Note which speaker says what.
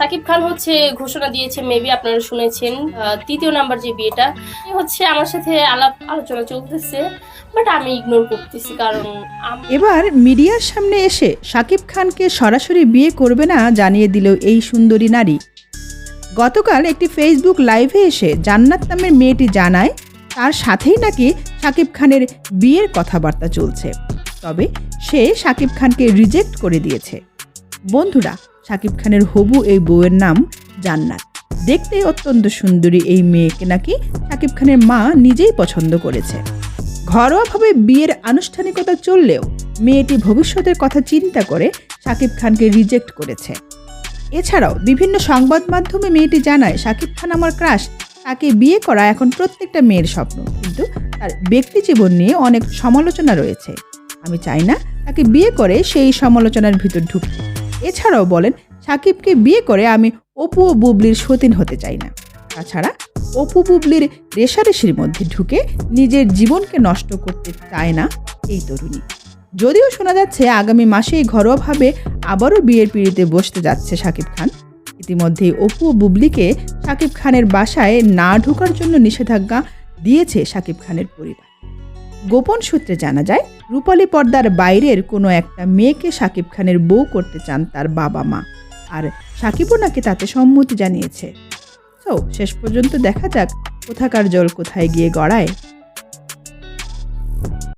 Speaker 1: সাকিব খান হচ্ছে ঘোষণা দিয়েছে মেবি আপনারা শুনেছেন তৃতীয় নাম্বার যে বিয়েটা হচ্ছে আমার সাথে আলাপ আলোচনা চলতেছে বাট আমি ইগনোর করতেছি কারণ
Speaker 2: এবার মিডিয়ার সামনে এসে শাকিব খানকে সরাসরি বিয়ে করবে না জানিয়ে দিল এই সুন্দরী নারী। গতকাল একটি ফেসবুক লাইভে এসে জান্নাত নামের মেয়েটি জানায়, তার সাথেই নাকি শাকিব খানের বিয়ের কথাবার্তা চলছে। তবে সে শাকিব খানকে রিজেক্ট করে দিয়েছে। বন্ধুরা শাকিব খানের হবু এই বউয়ের নাম জান্নাত। দেখতে অত্যন্ত সুন্দরী এই মেয়েকে নাকি শাকিব খানের মা নিজেই পছন্দ করেছে। ঘরোয়াভাবে বিয়ের আনুষ্ঠানিকতা চললেও মেয়েটি ভবিষ্যতের কথা চিন্তা করে শাকিব খানকে রিজেক্ট করেছে। এছাড়াও বিভিন্ন সংবাদ মাধ্যমে মেয়েটি জানায় শাকিব খান আমার ক্রাশ, তাকে বিয়ে করা এখন প্রত্যেকটা মেয়ের স্বপ্ন। কিন্তু তার ব্যক্তি জীবন নিয়ে অনেক সমালোচনা রয়েছে। আমি চাই না তাকে বিয়ে করে সেই সমালোচনার ভিতর ঢুকতে। এছাড়াও বলেন, সাকিবকে বিয়ে করে আমি অপু ও বুবলির সতীন হতে চাই না। তাছাড়া অপু বুবলির রেশারেশির মধ্যে ঢুকে নিজের জীবনকে নষ্ট করতে চায় না এই তরুণী। যদিও শোনা যাচ্ছে আগামী মাসেই ঘরোয়াভাবে আবারও বিয়ের পিড়িতে বসতে যাচ্ছে শাকিব খান। ইতিমধ্যে অপু ও বুবলিকে শাকিব খানের বাসায় না ঢোকার জন্য নিষেধাজ্ঞা দিয়েছে শাকিব খানের পরিবার। গোপন সূত্রে জানা যায়, রূপালি পর্দার বাইরের কোনো একটা মেয়েকে সাকিব খানের বউ করতে চান তার বাবা মা। আর সাকিবও নাকি তাতে সম্মতি জানিয়েছে। তো শেষ পর্যন্ত দেখা যাক কোথাকার জল কোথায় গিয়ে গড়ায়।